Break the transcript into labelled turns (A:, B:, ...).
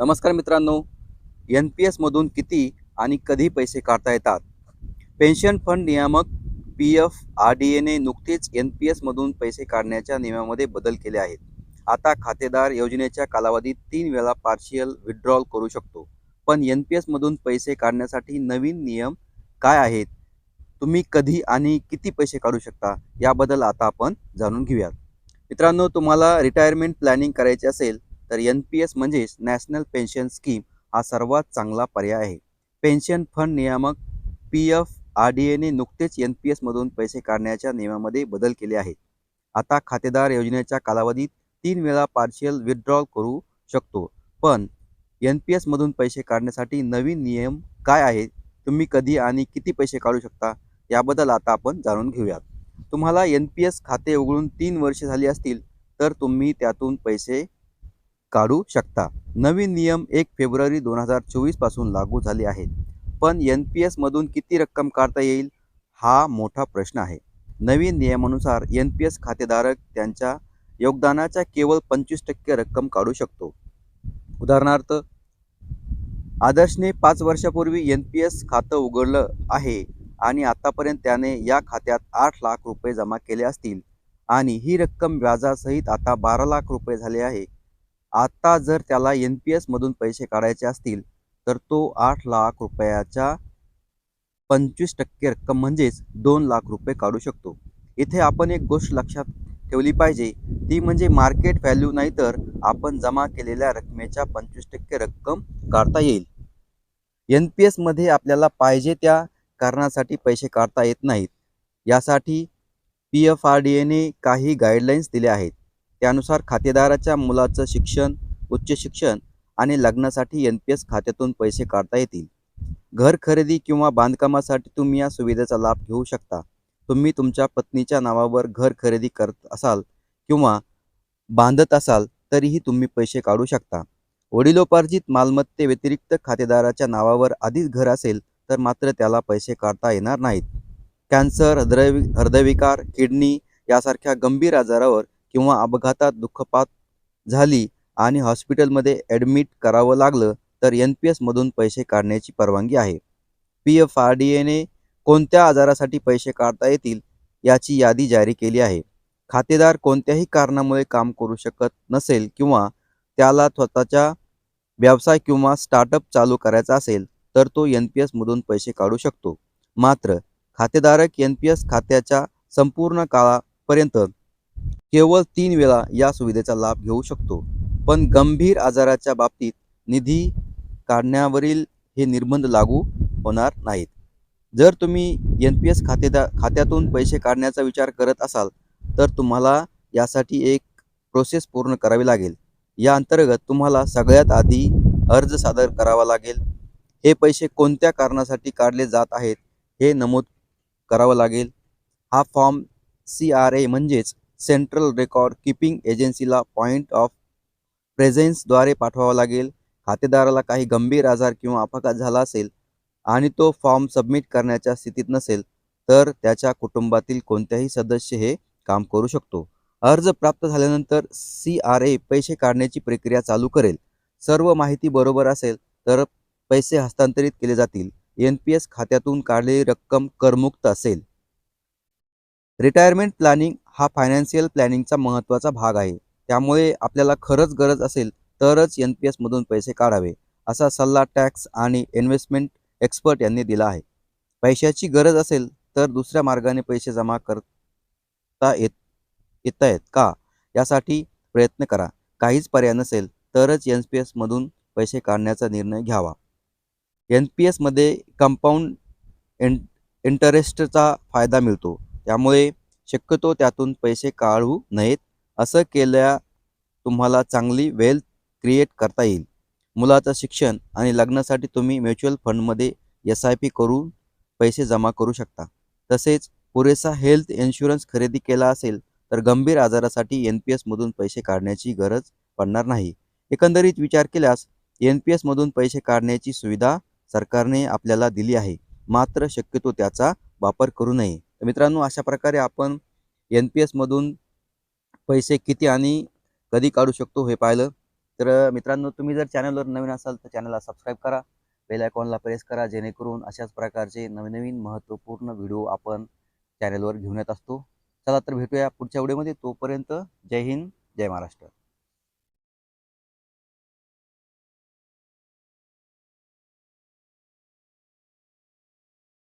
A: नमस्कार मित्रांनो N P एसमधून किती आणि कधी पैसे काढता येतात? पेन्शन फंड नियामक पी एफ आर डी एने नुकतेच एन पी एसमधून पैसे काढण्याच्या नियमामध्ये बदल केले आहेत. आता खातेदार योजनेच्या कालावधीत तीन वेळा पार्शियल विड्रॉल करू शकतो. पण एन पी एसमधून पैसे काढण्यासाठी नवीन नियम काय आहेत? तुम्ही कधी आणि किती पैसे काढू शकता? याबद्दल आता आपण जाणून घेऊयात. मित्रांनो तुम्हाला रिटायरमेंट प्लॅनिंग करायचे असेल तर एन पी एस म्हणजेच नॅशनल पेन्शन स्कीम हा सर्वात चांगला पर्याय आहे. पेन्शन फंड नियामक पी एफ आर डी एने नुकतेच एन पी एसमधून पैसे काढण्याच्या नियमामध्ये बदल केले आहेत. आता खातेदार योजनेच्या कालावधीत तीन वेळा पार्शियल विथड्रॉल करू शकतो. पण एन पी एसमधून पैसे काढण्यासाठी नवीन नियम काय आहेत? तुम्ही कधी आणि किती पैसे काढू शकता? याबद्दल आता आपण जाणून घेऊयात. तुम्हाला एन पी एस खाते उघडून तीन वर्षे झाली असतील तर तुम्ही त्यातून पैसे काढू शकता. नवीन नियम एक फेब्रुवारी दोन हजार चोवीसपासून लागू झाले आहेत. पण एन पी एसमधून किती रक्कम काढता येईल? हा मोठा प्रश्न आहे. नवीन नियमानुसार एन पी एस खातेधारक त्यांच्या योगदानाच्या केवळ पंचवीस टक्के रक्कम काढू शकतो. उदाहरणार्थ आदर्शने पाच वर्षापूर्वी एन पी एस खातं उघडलं आहे आणि आतापर्यंत त्याने या खात्यात आठ लाख रुपये जमा केले असतील आणि ही रक्कम व्याजासहित आता बारा लाख रुपये झाले आहे. आता जर त्याला एन पी एसमधून पैसे काढायचे असतील तर तो आठ लाख रुपयाच्या पंचवीस टक्के रक्कम म्हणजेच दोन लाख रुपये काढू शकतो. इथे आपण एक गोष्ट लक्षात ठेवली पाहिजे ती म्हणजे मार्केट व्हॅल्यू नाही तर आपण जमा केलेल्या रकमेच्या पंचवीस टक्के रक्कम काढता येईल. एन पी एसमध्ये आपल्याला पाहिजे त्या कारणासाठी पैसे काढता येत नाहीत. यासाठी पी एफ आर डी एने काही गाईडलाईन्स दिल्या आहेत. त्यानुसार खातेदाराच्या मुलाचं शिक्षण उच्च शिक्षण आणि लग्नासाठी एन पी एस खात्यातून पैसे काढता येतील. घर खरेदी किंवा बांधकामासाठी तुम्ही या सुविधेचा लाभ घेऊ शकता. तुम्ही तुमच्या पत्नीच्या नावावर घर खरेदी करत असाल किंवा बांधत असाल तरीही तुम्ही पैसे काढू शकता. वडिलोपार्जित मालमत्तेव्यतिरिक्त खातेदाराच्या नावावर आधीच घर असेल तर मात्र त्याला पैसे काढता येणार नाहीत. कॅन्सर हृदय हृदयविकार किडनी यासारख्या गंभीर आजारावर किंवा अपघातात दुःखपात झाली आणि हॉस्पिटलमध्ये ॲडमिट करावं लागलं तर एन पी एसमधून पैसे काढण्याची परवानगी आहे. पी एफ आर डी एने कोणत्या आजारासाठी पैसे काढता येतील याची यादी जारी केली आहे. खातेदार कोणत्याही कारणामुळे काम करू शकत नसेल किंवा त्याला स्वतःच्या व्यवसाय किंवा स्टार्टअप चालू करायचा असेल तर तो एन पी एसमधून पैसे काढू शकतो. मात्र खातेधारक एन पी एस खात्याच्या संपूर्ण काळापर्यंत केवळ तीन वेळा या सुविधेचा लाभ घेऊ शकतो. पण गंभीर आजाराच्या बाबतीत निधी काढण्यावरील हे निर्बंध लागू होणार नाहीत. जर तुम्ही एन पी एस खातेदा खात्यातून पैसे काढण्याचा विचार करत असाल तर तुम्हाला यासाठी एक प्रोसेस पूर्ण करावी लागेल. या अंतर्गत तुम्हाला सगळ्यात आधी अर्ज सादर करावा लागेल. हे पैसे कोणत्या कारणासाठी काढले जात आहेत हे नमूद करावं लागेल. हा फॉर्म सी आर ए म्हणजेच सेंट्रल रेकॉर्ड किपिंग एजन्सीला पॉईंट ऑफ प्रेझेन्सद्वारे पाठवावा लागेल. खातेदाराला काही गंभीर आजार किंवा अपघात झाला असेल आणि तो फॉर्म सबमिट करण्याच्या स्थितीत नसेल तर त्याच्या कुटुंबातील कोणत्याही सदस्य हे काम करू शकतो. अर्ज प्राप्त झाल्यानंतर सी आर ए पैसे काढण्याची प्रक्रिया चालू करेल. सर्व माहिती बरोबर असेल तर पैसे हस्तांतरित केले जातील. एन पी एस खात्यातून काढलेली रक्कम करमुक्त असेल. रिटायरमेंट प्लॅनिंग हा फायनान्शियल प्लॅनिंगचा महत्त्वाचा भाग आहे. त्यामुळे आपल्याला खरंच गरज असेल तरच एन पी एसमधून पैसे काढावे असा सल्ला टॅक्स आणि इन्व्हेस्टमेंट एक्सपर्ट यांनी दिला आहे. पैशाची गरज असेल तर दुसऱ्या मार्गाने पैसे जमा करता येत येत आहेत का? यासाठी प्रयत्न करा. काहीच पर्याय नसेल तरच एन पी एसमधून पैसे काढण्याचा निर्णय घ्यावा. एन पी एसमध्ये कंपाऊंड इन इंटरेस्टचा फायदा मिळतो. त्यामुळे शक्यतो त्यातून पैसे काढू नयेत असं केल्या तुम्हाला चांगली वेल्थ क्रिएट करता येईल. मुलाचं शिक्षण आणि लग्नासाठी तुम्ही म्युच्युअल फंडमध्ये एस आय पी करून पैसे जमा करू शकता. तसेच पुरेसा हेल्थ इन्शुरन्स खरेदी केला असेल तर गंभीर आजारासाठी एन पी एसमधून पैसे काढण्याची गरज पडणार नाही. एकंदरीत विचार केल्यास एन पी एसमधून पैसे काढण्याची सुविधा सरकारने आपल्याला दिली आहे. मात्र शक्यतो त्याचा वापर करू नये. तर मित्रांनो अशा प्रकारे आपण एन पी एसमधून पैसे किती आणि कधी काढू शकतो हे पाहिलं. तर मित्रांनो तुम्ही जर चॅनलवर नवीन असाल तर चॅनलला सबस्क्राईब करा. बेल आयकॉनला प्रेस करा जेणेकरून अशाच प्रकारचे नवीन नवीन महत्त्वपूर्ण व्हिडिओ आपण चॅनलवर घेऊन येत असतो. चला तर भेटूया पुढच्या व्हिडिओमध्ये तोपर्यंत जय हिंद जय महाराष्ट्र.